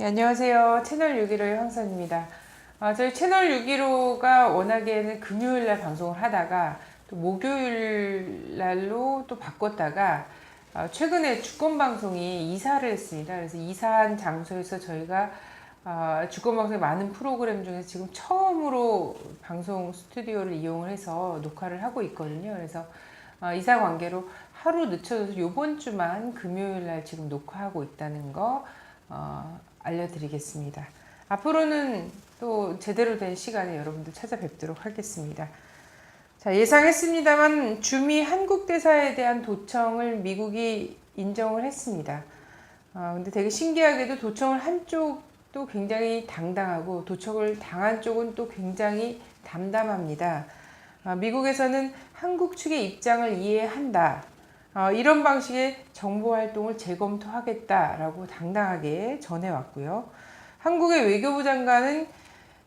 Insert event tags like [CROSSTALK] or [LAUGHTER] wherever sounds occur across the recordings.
네, 안녕하세요. 채널 615의 황선입니다. 아, 저희 채널 615가 워낙에는 금요일 날 방송을 하다가 또 목요일 날로 또 바꿨다가 아, 최근에 주권 방송이 이사를 했습니다. 그래서 이사한 장소에서 저희가 아, 주권 방송의 많은 프로그램 중에서 지금 처음으로 방송 스튜디오를 이용을 해서 녹화를 하고 있거든요. 그래서 아, 이사 관계로 하루 늦춰져서 이번 주만 금요일 날 지금 녹화하고 있다는 거 어, 알려드리겠습니다. 앞으로는 또 제대로 된 시간에 여러분들 찾아뵙도록 하겠습니다. 자, 예상했습니다만 주미 한국 대사에 대한 도청을 미국이 인정을 했습니다. 아, 근데 되게 신기하게도 도청을 한 쪽도 굉장히 당당하고 도청을 당한 쪽은 또 굉장히 담담합니다. 아, 미국에서는 한국 측의 입장을 이해한다. 어, 이런 방식의 정보 활동을 재검토하겠다라고 당당하게 전해왔고요. 한국의 외교부 장관은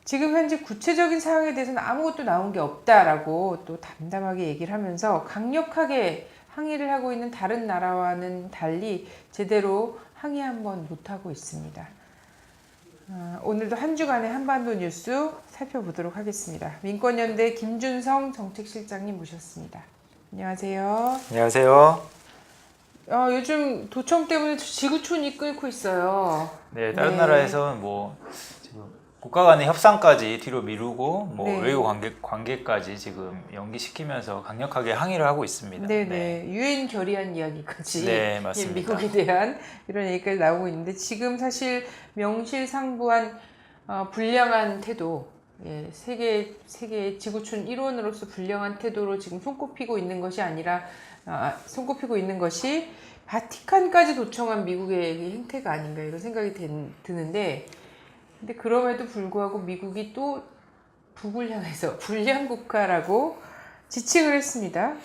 지금 현재 구체적인 사항에 대해서는 아무것도 나온 게 없다라고 또 담담하게 얘기를 하면서 강력하게 항의를 하고 있는 다른 나라와는 달리 제대로 항의 한번 못하고 있습니다. 아, 오늘도 한 주간의 한반도 뉴스 살펴보도록 하겠습니다. 민권연대 김준성 정책실장님 모셨습니다. 안녕하세요. 안녕하세요. 어, 요즘 도청 때문에 지구촌이 끓고 있어요. 네, 다른 네. 나라에서는 뭐 지금 국가 간의 협상까지 뒤로 미루고 뭐 네. 외교 관계 관계까지 지금 연기시키면서 강력하게 항의를 하고 있습니다. 네네. 유엔 결의안 이야기까지. 네, [LAUGHS] 예, 맞습니다. 미국에 대한 이런 얘기까지 나오고 있는데 지금 사실 명실상부한 어, 불량한 태도, 예, 세계 세계 지구촌 일원으로서 불량한 태도로 지금 손꼽히고 있는 것이 아니라 아, 손꼽히고 있는 것이 바티칸까지 도청한 미국의 이 행태가 아닌가 이런 생각이 된- 드는데 근데 그럼에도 불구하고 미국이 또 북을 향해서 [LAUGHS] 불량 국가라고 지칭을 했습니다.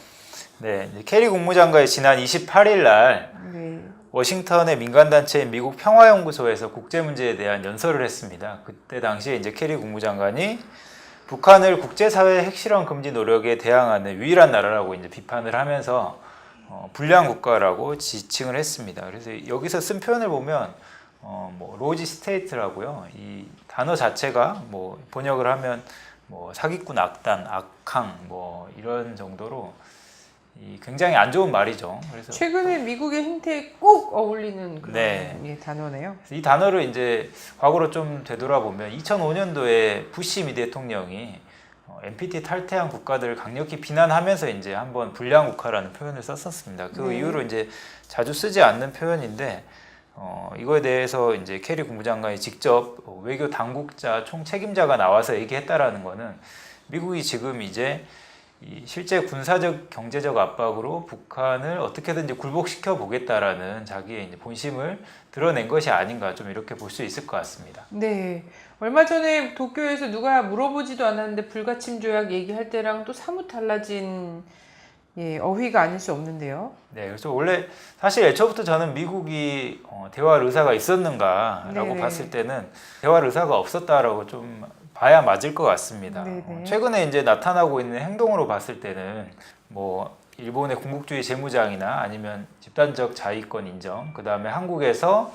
네, 캐리 국무장관이 지난 28일 날 네. 워싱턴의 민간단체인 미국 평화연구소에서 국제 문제에 대한 연설을 했습니다. 그때 당시에 이제 캐리 국무장관이 북한을 국제사회 핵실험 금지 노력에 대항하는 유일한 나라라고 이제 비판을 하면서 어, 불량 국가라고 지칭을 했습니다. 그래서 여기서 쓴 표현을 보면 어, 뭐 로지 스테이트라고요. 이 단어 자체가 뭐 번역을 하면 뭐 사기꾼 악단, 악항 뭐 이런 정도로 이 굉장히 안 좋은 말이죠. 그래서 최근에 미국의 행태에 꼭 어울리는 그런 네. 예, 단어네요. 이 단어를 이제 과거로 좀 되돌아보면 2005년도에 부시 미 대통령이 어, NPT 탈퇴한 국가들을 강력히 비난하면서 이제 한번 불량 국가라는 표현을 썼었습니다. 그 네. 이후로 이제 자주 쓰지 않는 표현인데 어, 이거에 대해서 이제 캐리 국무장관이 직접 외교 당국자 총 책임자가 나와서 얘기했다라는 거는 미국이 지금 이제 이 실제 군사적 경제적 압박으로 북한을 어떻게든지 굴복시켜 보겠다라는 자기의 본심을 드러낸 것이 아닌가 좀 이렇게 볼 수 있을 것 같습니다. 네. 얼마 전에 도쿄에서 누가 물어보지도 않았는데 불가침 조약 얘기할 때랑 또 사뭇 달라진 예, 어휘가 아닐 수 없는데요. 네, 그래서 원래 사실 애초부터 저는 미국이 어, 대화 의사가 있었는가라고 네네. 봤을 때는 대화 의사가 없었다라고 좀 봐야 맞을 것 같습니다. 네네. 어, 최근에 이제 나타나고 있는 행동으로 봤을 때는 뭐 일본의 군국주의 재무장이나 아니면 집단적 자위권 인정, 그 다음에 한국에서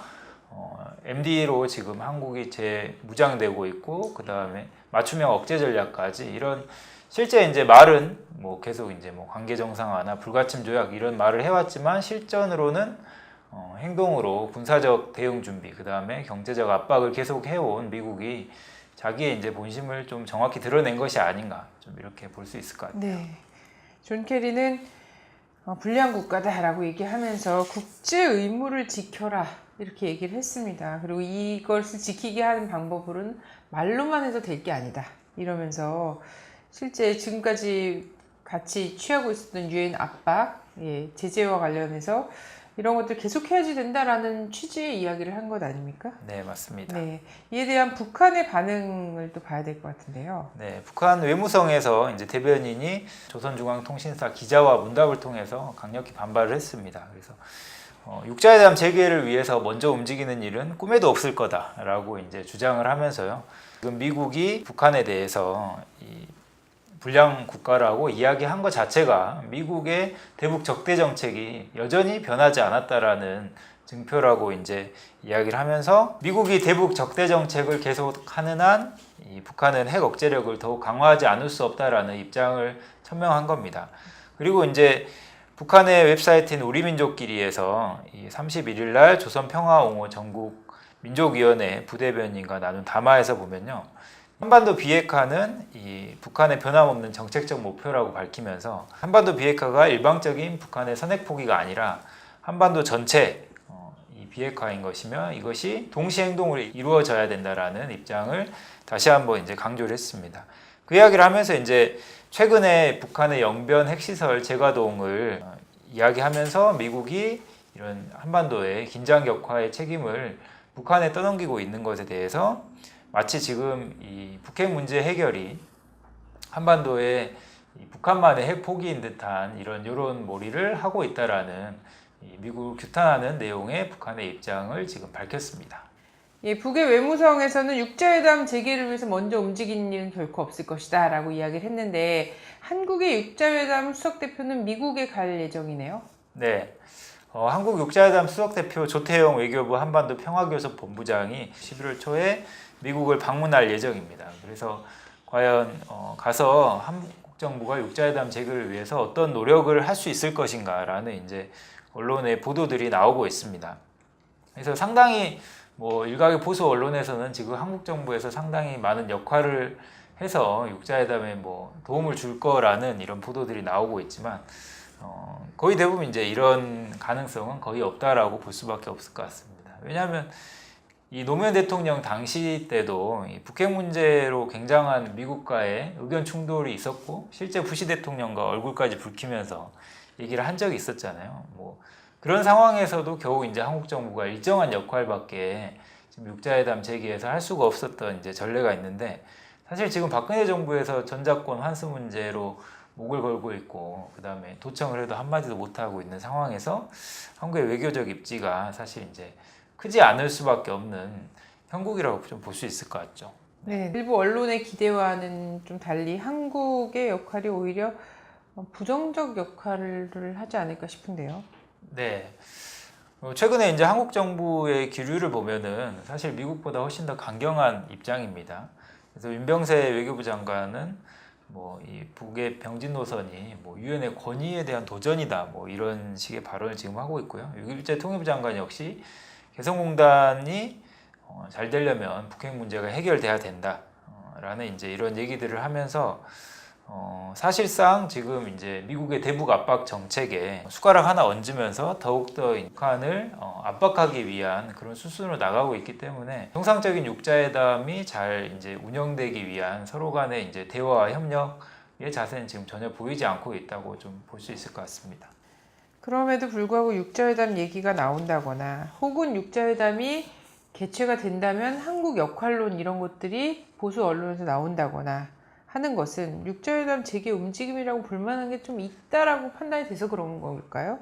어, MD로 지금 한국이 재무장되고 있고, 그 다음에 맞춤형 억제 전략까지 이런 실제 이제 말은 뭐 계속 이제 뭐 관계 정상화나 불가침 조약 이런 말을 해왔지만 실전으로는 어, 행동으로 군사적 대응 준비, 그 다음에 경제적 압박을 계속 해온 미국이 자기의 이제 본심을 좀 정확히 드러낸 것이 아닌가 좀 이렇게 볼 수 있을 것 같아요. 네. 존 케리는 어, 불량 국가다라고 얘기하면서 국제 의무를 지켜라 이렇게 얘기를 했습니다. 그리고 이것을 지키게 하는 방법으로는 말로만 해도 될게 아니다 이러면서 실제 지금까지 같이 취하고 있었던 유엔 압박, 예, 제재와 관련해서 이런 것들 계속 해야지 된다라는 취지의 이야기를 한 것 아닙니까? 네, 맞습니다. 네. 이에 대한 북한의 반응을 또 봐야 될 것 같은데요. 네, 북한 외무성에서 이제 대변인이 조선중앙통신사 기자와 문답을 통해서 강력히 반발을 했습니다. 그래서 어, 육자회담 재개를 위해서 먼저 움직이는 일은 꿈에도 없을 거다라고 이제 주장을 하면서요. 지금 미국이 북한에 대해서 이 불량 국가라고 이야기한 것 자체가 미국의 대북 적대 정책이 여전히 변하지 않았다라는 증표라고 이제 이야기를 하면서 미국이 대북 적대 정책을 계속하는 한이 북한은 핵 억제력을 더욱 강화하지 않을 수 없다라는 입장을 천명한 겁니다. 그리고 이제 북한의 웹사이트인 우리민족끼리에서 이 31일 날 조선평화옹호 전국 민족위원회 부대변인과 나눈 담화에서 보면요. 한반도 비핵화는 이 북한의 변함없는 정책적 목표라고 밝히면서 한반도 비핵화가 일방적인 북한의 선핵 포기가 아니라 한반도 전체 어, 이 비핵화인 것이며 이것이 동시 행동으로 이루어져야 된다라는 입장을 다시 한번 이제 강조를 했습니다. 그 이야기를 하면서 이제 최근에 북한의 영변 핵시설 재가동을 어, 이야기하면서 미국이 이런 한반도의 긴장 격화의 책임을 북한에 떠넘기고 있는 것에 대해서 마치 지금 이 북핵 문제 해결이 한반도의 이 북한만의 핵 포기인 듯한 이런 이런 몰이를 하고 있다라는 이 미국을 규탄하는 내용의 북한의 입장을 지금 밝혔습니다. 예, 북의 외무성에서는 육자회담 재개를 위해서 먼저 움직이는 일은 결코 없을 것이다 라고 이야기를 했는데 한국의 육자회담 수석대표는 미국에 갈 예정이네요. 네. 어, 한국 육자회담 수석대표 조태영 외교부 한반도 평화교섭 본부장이 11월 초에 미국을 방문할 예정입니다. 그래서 과연 어, 가서 한국 정부가 육자회담 재개를 위해서 어떤 노력을 할 수 있을 것인가라는 이제 언론의 보도들이 나오고 있습니다. 그래서 상당히 뭐 일각의 보수 언론에서는 지금 한국 정부에서 상당히 많은 역할을 해서 육자회담에 뭐 도움을 줄 거라는 이런 보도들이 나오고 있지만 어, 거의 대부분 이제 이런 가능성은 거의 없다라고 볼 수밖에 없을 것 같습니다. 왜냐하면 이 노무현 대통령 당시 때도 이 북핵 문제로 굉장한 미국과의 의견 충돌이 있었고 실제 부시 대통령과 얼굴까지 붉히면서 얘기를 한 적이 있었잖아요. 뭐 그런 상황에서도 겨우 이제 한국 정부가 일정한 역할밖에 육자회담 재개에서 할 수가 없었던 이제 전례가 있는데 사실 지금 박근혜 정부에서 전자권 환수 문제로 목을 걸고 있고 그다음에 도청을 해도 한마디도 못 하고 있는 상황에서 한국의 외교적 입지가 사실 이제 크지 않을 수밖에 없는 형국이라고 좀 볼 수 있을 것 같죠. 네, 일부 언론의 기대와는 좀 달리 한국의 역할이 오히려 부정적 역할을 하지 않을까 싶은데요. 네. 어, 최근에 이제 한국 정부의 기류를 보면은 사실 미국보다 훨씬 더 강경한 입장입니다. 그래서 윤병세 외교부 장관은 뭐 이 북의 병진 노선이 뭐 유엔의 권위에 대한 도전이다 뭐 이런 식의 발언을 지금 하고 있고요. 유일제 통일부 장관 역시 개성공단이 어, 잘 되려면 북핵 문제가 해결돼야 된다라는 이제 이런 얘기들을 하면서 어, 사실상 지금 이제 미국의 대북 압박 정책에 숟가락 하나 얹으면서 더욱더 북한을 어, 압박하기 위한 그런 수순으로 나가고 있기 때문에 정상적인 육자회담이 잘 이제 운영되기 위한 서로 간의 이제 대화와 협력의 자세는 지금 전혀 보이지 않고 있다고 좀 볼 수 있을 것 같습니다. 그럼에도 불구하고 육자회담 얘기가 나온다거나 혹은 육자회담이 개최가 된다면 한국 역할론 이런 것들이 보수 언론에서 나온다거나 하는 것은 육자회담 재개 움직임이라고 볼 만한 게 좀 있다라고 판단이 돼서 그런 걸까요?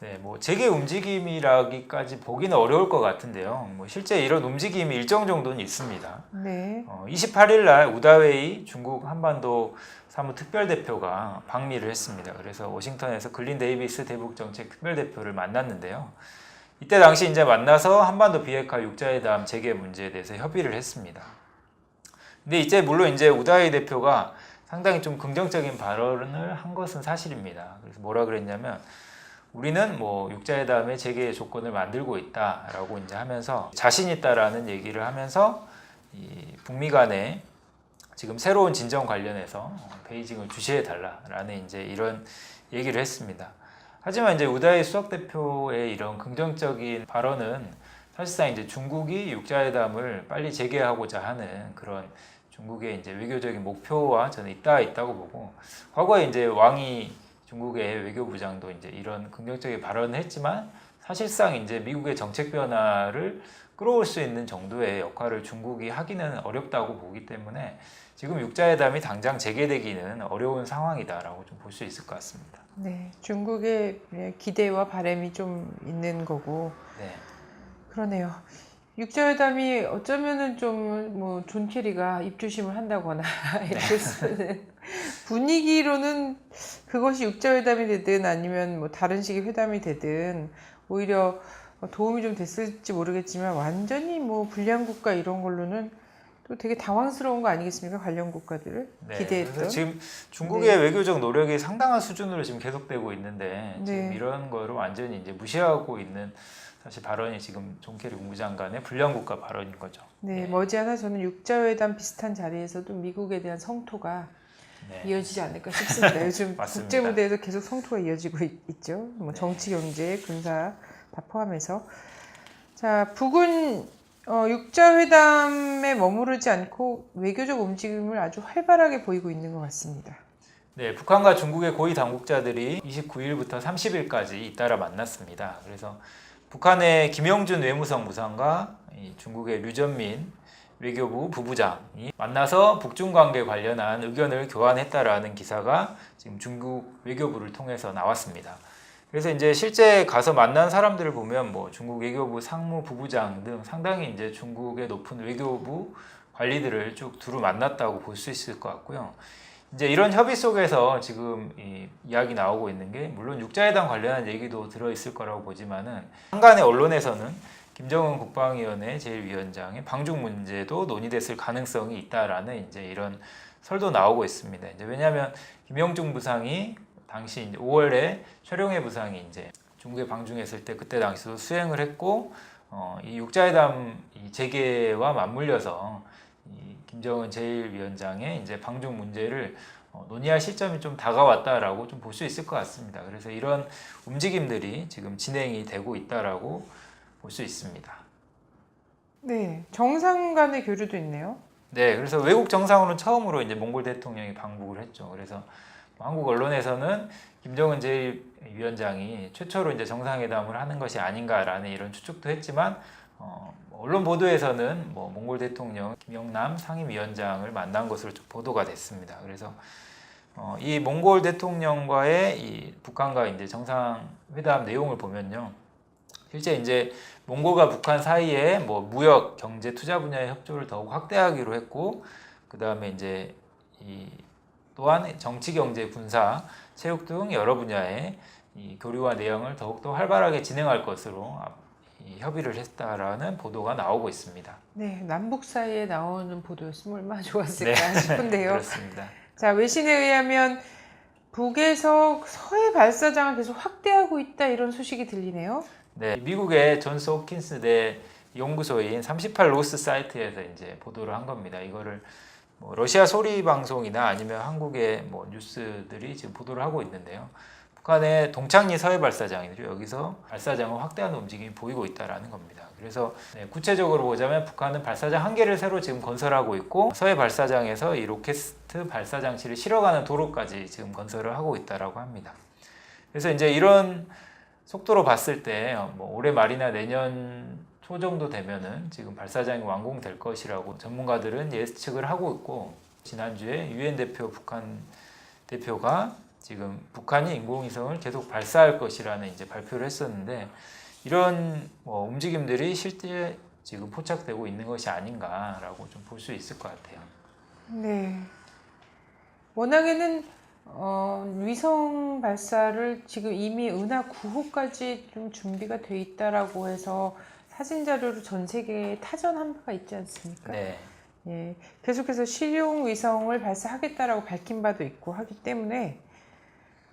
네, 뭐 재개 움직임이라기까지 보기는 어려울 것 같은데요. 뭐 실제 이런 움직임이 일정 정도는 있습니다. 네. 어, 28일 날 우다웨이 중국 한반도 사무 특별대표가 방미를 했습니다. 그래서 워싱턴에서 글린 데이비스 대북 정책 특별대표를 만났는데요. 이때 당시 이제 만나서 한반도 비핵화 육자회담 재개 문제에 대해서 협의를 했습니다. 근데 이제 물론 이제 우다웨이 대표가 상당히 좀 긍정적인 발언을 한 것은 사실입니다. 그래서 뭐라 그랬냐면 우리는 뭐 육자회담의 재개 조건을 만들고 있다라고 이제 하면서 자신 있다라는 얘기를 하면서 이 북미 간에 지금 새로운 진정 관련해서 베이징을 주시해 달라라는 이제 이런 얘기를 했습니다. 하지만 이제 우다이 수석 대표의 이런 긍정적인 발언은 사실상 이제 중국이 육자회담을 빨리 재개하고자 하는 그런 중국의 이제 외교적인 목표와 저는 있다 있다고 보고 과거에 이제 왕이 중국의 외교부장도 이제 이런 긍정적인 발언을 했지만 사실상 이제 미국의 정책 변화를 끌어올 수 있는 정도의 역할을 중국이 하기는 어렵다고 보기 때문에 지금 육자회담이 당장 재개되기는 어려운 상황이다라고 좀 볼 수 있을 것 같습니다. 네. 중국의 기대와 바람이 좀 있는 거고 네. 그러네요. 육자회담이 어쩌면은 좀 뭐 존 캐리가 입조심을 한다거나 [LAUGHS] 이럴 수는 분위기로는 그것이 육자회담이 되든 아니면 뭐 다른 식의 회담이 되든 오히려 어, 도움이 좀 됐을지 모르겠지만 완전히 뭐 불량 국가 이런 걸로는 또 되게 당황스러운 거 아니겠습니까? 관련 국가들 네, 기대했던. 지금 중국의 외교적 노력이 상당한 수준으로 지금 계속되고 있는데 지금 네. 이런 거를 완전히 이제 무시하고 있는 사실 발언이 지금 존케리 국무장관의 불량 국가 발언인 거죠. 네, 네. 머지않아 저는 육자회담 비슷한 자리에서도 미국에 대한 성토가 네. 이어지지 않을까 싶습니다. 요즘 [LAUGHS] 맞습니다. 국제 무대에서 계속 성토가 이어지고 있, 죠뭐 네. 정치, 경제, 군사 다 포함해서 자 북은 어, 육자회담에 머무르지 않고 외교적 움직임을 아주 활발하게 보이고 있는 것 같습니다. 네, 북한과 중국의 고위 당국자들이 29일부터 30일까지 잇따라 만났습니다. 그래서 북한의 김영준 외무성 무상과 이 중국의 류전민 외교부 부부장이 만나서 북중 관계 관련한 의견을 교환했다라는 기사가 지금 중국 외교부를 통해서 나왔습니다. 그래서 이제 실제 가서 만난 사람들을 보면 뭐 중국 외교부 상무 부부장 등 상당히 이제 중국의 높은 외교부 관리들을 쭉 두루 만났다고 볼 수 있을 것 같고요. 이제 이런 협의 속에서 지금 이 이야기 나오고 있는 게 물론 육자회담 관련한 얘기도 들어 있을 거라고 보지만은 한간의 언론에서는 김정은 국방위원회 제1위원장의 방중 문제도 논의됐을 가능성이 있다라는 이제 이런 설도 나오고 있습니다. 이제 왜냐하면 김영중 부상이 당시 이제 5월에 최룡해 부상이 이제 중국에 방중했을 때 그때 당시도 수행을 했고 어, 이 육자회담 이 재개와 맞물려서 이 김정은 제1위원장의 이제 방중 문제를 어, 논의할 시점이 좀 다가왔다라고 좀 볼 수 있을 것 같습니다. 그래서 이런 움직임들이 지금 진행이 되고 있다라고 볼 수 있습니다. 네, 정상 간의 교류도 있네요. 네, 그래서 외국 정상으로는 처음으로 이제 몽골 대통령이 방북을 했죠. 그래서 한국 언론에서는 김정은 제1위원장이 최초로 이제 정상회담을 하는 것이 아닌가라는 이런 추측도 했지만 어, 언론 보도에서는 뭐 몽골 대통령 김영남 상임위원장을 만난 것으로 좀 보도가 됐습니다. 그래서 어, 이 몽골 대통령과의 이 북한과 이제 정상회담 내용을 보면요. 실제 이제 몽골과 북한 사이에 뭐 무역, 경제, 투자 분야의 협조를 더욱 확대하기로 했고, 그 다음에 이제 이 또한 정치, 경제, 군사, 체육 등 여러 분야의 이 교류와 내용을 더욱더 활발하게 진행할 것으로 협의를 했다라는 보도가 나오고 있습니다. 네, 남북 사이에 나오는 보도였으면 얼마나 좋았을까 싶은데요. [LAUGHS] 그렇습니다. 자, 외신에 의하면 북에서 서해 발사장을 계속 확대하고 있다 이런 소식이 들리네요. 네, 미국의 존스 호킨스 대 연구소인 38 로스 사이트에서 이제 보도를 한 겁니다. 이거를 뭐 러시아 소리 방송이나 아니면 한국의 뭐 뉴스들이 지금 보도를 하고 있는데요. 북한의 동창리 서해 발사장이죠. 여기서 발사장을 확대하는 움직임이 보이고 있다라는 겁니다. 그래서 네, 구체적으로 보자면 북한은 발사장 한 개를 새로 지금 건설하고 있고 서해 발사장에서 이 로켓 발사 장치를 실어가는 도로까지 지금 건설을 하고 있다라고 합니다. 그래서 이제 이런 속도로 봤을 때 뭐 올해 말이나 내년 초 정도 되면은 지금 발사장이 완공될 것이라고 전문가들은 예측을 하고 있고 지난주에 유엔 대표 북한 대표가 지금 북한이 인공위성을 계속 발사할 것이라는 이제 발표를 했었는데 이런 뭐 움직임들이 실제 지금 포착되고 있는 것이 아닌가라고 좀 볼 수 있을 것 같아요. 네. 워낙에는 어, 위성 발사를 지금 이미 은하 9호까지 좀 준비가 돼 있다라고 해서 사진 자료로 전 세계에 타전한 바가 있지 않습니까? 네, 예, 계속해서 실용 위성을 발사하겠다라고 밝힌 바도 있고 하기 때문에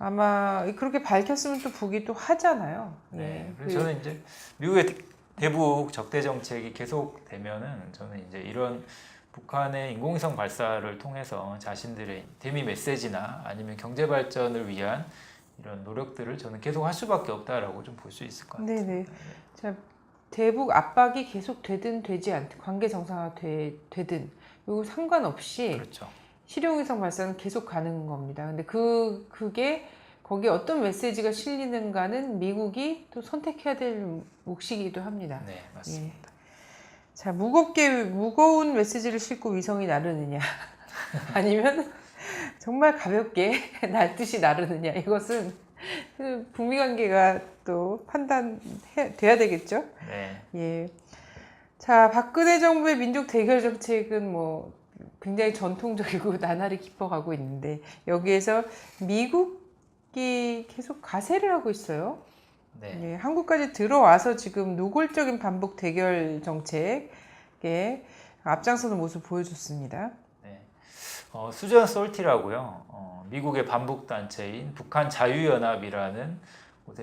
아마 그렇게 밝혔으면 또 북이 또 하잖아요. 네. 예, 그래서 저는 이제 미국의 대- 대북 적대 정책이 계속 되면은 저는 이제 이런 북한의 인공위성 발사를 통해서 자신들의 대미 메시지나 아니면 경제 발전을 위한 이런 노력들을 저는 계속 할 수밖에 없다라고 좀 볼 수 있을 것 같아요. 네네. 자, 대북 압박이 계속 되든 되지 않든 관계 정상화 되, 되든 이거 상관없이 그렇죠. 실용위성 발사는 계속 가는 겁니다. 근데 그 그게 거기에 어떤 메시지가 실리는가는 미국이 또 선택해야 될 몫이기도 합니다. 네, 맞습니다. 자, 무겁게 무거운 메시지를 싣고 위성이 나르느냐 [LAUGHS] 아니면 정말 가볍게 [LAUGHS] 날듯이 나르느냐 이것은 그 북미 관계가 또 판단돼야 되겠죠. 네. 예. 자, 박근혜 정부의 민족 대결 정책은 뭐 굉장히 전통적이고 [LAUGHS] 나날이 깊어가고 있는데 여기에서 미국이 계속 가세를 하고 있어요. 네. 네, 한국까지 들어와서 지금 노골적인 반복 대결 정책에 앞장서는 모습 보여줬습니다. 네. 어, 수전 솔티라고요. 어, 미국의 반북 단체인 북한 자유연합이라는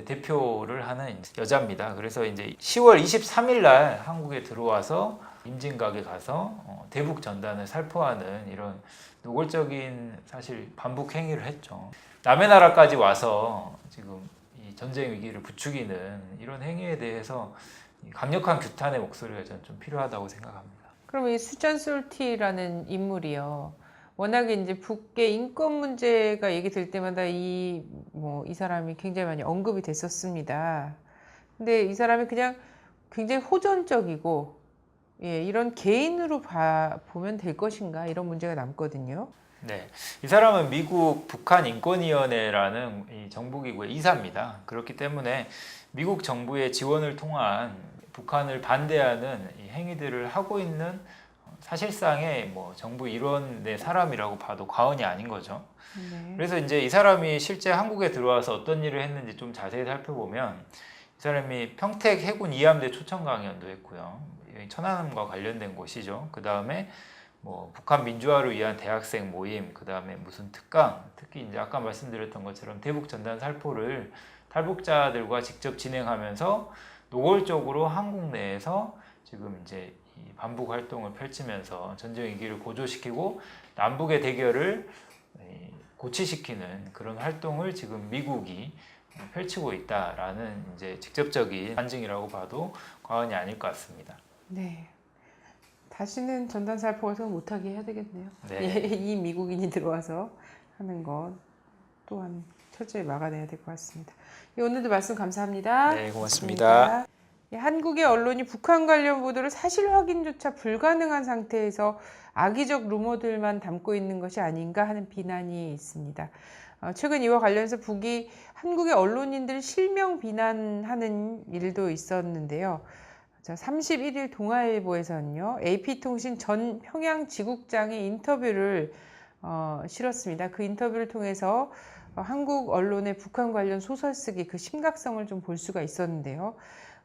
대표를 하는 여자입니다. 그래서 이제 10월 23일 날 한국에 들어와서 임진각에 가서 어, 대북 전단을 살포하는 이런 노골적인 사실 반북 행위를 했죠. 남의 나라까지 와서 지금 이 전쟁 위기를 부추기는 이런 행위에 대해서 강력한 규탄의 목소리가 저는 좀 필요하다고 생각합니다. 그럼 이 수잔 솔티라는 인물이요. 워낙에 이제 북의 인권 문제가 얘기 될 때마다 이, 뭐, 이 사람이 굉장히 많이 언급이 됐었습니다. 근데 이 사람이 그냥 굉장히 호전적이고, 예, 이런 개인으로 봐, 보면 될 것인가, 이런 문제가 남거든요. 네, 이 사람은 미국 북한 인권위원회라는 이 정부기구의 이사입니다. 그렇기 때문에 미국 정부의 지원을 통한 북한을 반대하는 이 행위들을 하고 있는 사실상의 뭐 정부 일원의 사람이라고 봐도 과언이 아닌 거죠. 네. 그래서 이제 이 사람이 실제 한국에 들어와서 어떤 일을 했는지 좀 자세히 살펴보면 이 사람이 평택 해군 이함대 초청 강연도 했고요. 이 천안함과 관련된 곳이죠. 그 다음에 뭐 북한 민주화를 위한 대학생 모임, 그 다음에 무슨 특강, 특히 이제 아까 말씀드렸던 것처럼 대북 전단 살포를 탈북자들과 직접 진행하면서 노골적으로 한국 내에서 지금 이제 이 반북 활동을 펼치면서 전쟁 위기를 고조시키고 남북의 대결을 이 고치시키는 그런 활동을 지금 미국이 펼치고 있다라는 이제 직접적인 반증이라고 봐도 과언이 아닐 것 같습니다. 네. 다시는 전단 살포 같은 거 못하게 해야 되겠네요. 네. 예, [LAUGHS] 이 미국인이 들어와서 하는 것 또한 철저히 막아내야 될 것 같습니다. 예, 오늘도 말씀 감사합니다. 네, 고맙습니다. 예, 한국의 언론이 북한 관련 보도를 사실 확인조차 불가능한 상태에서 악의적 루머들만 담고 있는 것이 아닌가 하는 비난이 있습니다. 어, 최근 이와 관련해서 북이 한국의 언론인들을 실명 비난하는 일도 있었는데요. 자, 31일 동아일보에서는요, AP통신 전 평양 지국장의 인터뷰를 어, 실었습니다. 그 인터뷰를 통해서 어, 한국 언론의 북한 관련 소설 쓰기 그 심각성을 좀 볼 수가 있었는데요.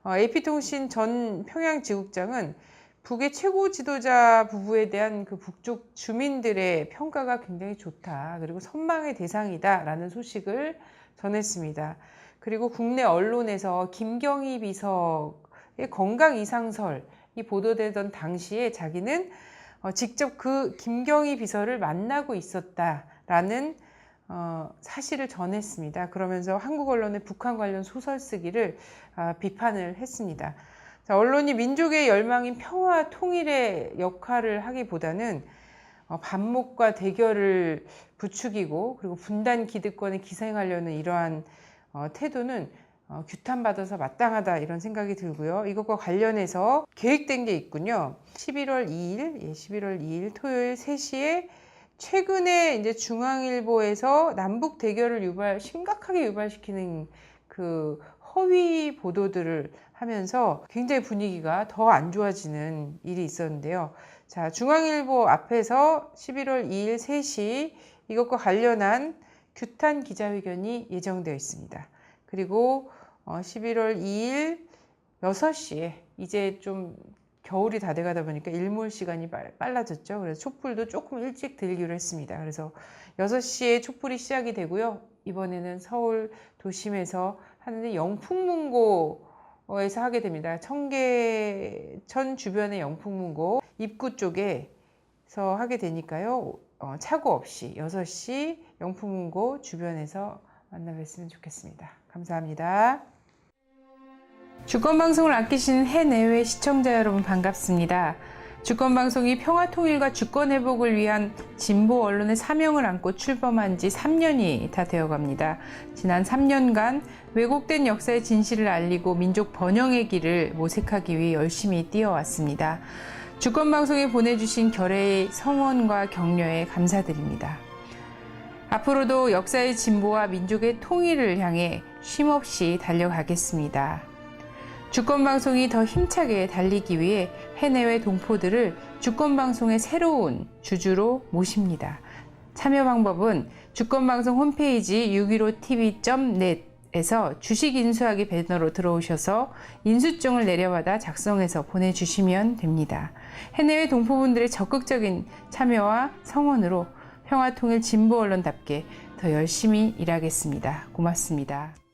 어, AP통신 전 평양 지국장은 북의 최고 지도자 부부에 대한 그 북쪽 주민들의 평가가 굉장히 좋다. 그리고 선망의 대상이다라는 소식을 전했습니다. 그리고 국내 언론에서 김경희 비서의 건강 이상설이 보도되던 당시에 자기는 어, 직접 그 김경희 비서를 만나고 있었다라는 어, 사실을 전했습니다. 그러면서 한국 언론의 북한 관련 소설 쓰기를 아, 비판을 했습니다. 자, 언론이 민족의 열망인 평화 통일의 역할을 하기보다는 어, 반목과 대결을 부추기고 그리고 분단 기득권에 기생하려는 이러한 어, 태도는 어, 규탄받아서 마땅하다 이런 생각이 들고요. 이것과 관련해서 계획된 게 있군요. 11월 2일, 예, 11월 2일 토요일 3시에 최근에 이제 중앙일보에서 남북 대결을 유발 심각하게 유발시키는 그 허위 보도들을 하면서 굉장히 분위기가 더 안 좋아지는 일이 있었는데요. 자, 중앙일보 앞에서 11월 2일 3시 이것과 관련한 규탄 기자회견이 예정되어 있습니다. 그리고 어, 11월 2일 6시에 이제 좀 겨울이 다 돼가다 보니까 일몰 시간이 빨- 빨라졌죠. 그래서 촛불도 조금 일찍 들기로 했습니다. 그래서 6시에 촛불이 시작이 되고요. 이번에는 서울 도심에서 하는데 영풍문고에서 하게 됩니다. 청계천 주변의 영풍문고 입구 쪽에서 하게 되니까요. 어, 착오 없이 6시 영풍문고 주변에서 만나 뵀으면 좋겠습니다. 감사합니다. 주권방송을 아끼시는 해내외 시청자 여러분 반갑습니다. 주권방송이 평화통일과 주권회복을 위한 진보 언론의 사명을 안고 출범한 지 3년이 다 되어갑니다. 지난 3년간 왜곡된 역사의 진실을 알리고 민족 번영의 길을 모색하기 위해 열심히 뛰어왔습니다. 주권방송에 보내주신 결의의 성원과 격려에 감사드립니다. 앞으로도 역사의 진보와 민족의 통일을 향해 쉼없이 달려가겠습니다. 주권방송이 더 힘차게 달리기 위해 해내외 동포들을 주권방송의 새로운 주주로 모십니다. 참여 방법은 주권방송 홈페이지 615tv.net 에서 주식 인수하기 배너로 들어오셔서 인수증을 내려받아 작성해서 보내주시면 됩니다. 해내외 동포분들의 적극적인 참여와 성원으로 평화통일 진보 언론답게 더 열심히 일하겠습니다. 고맙습니다.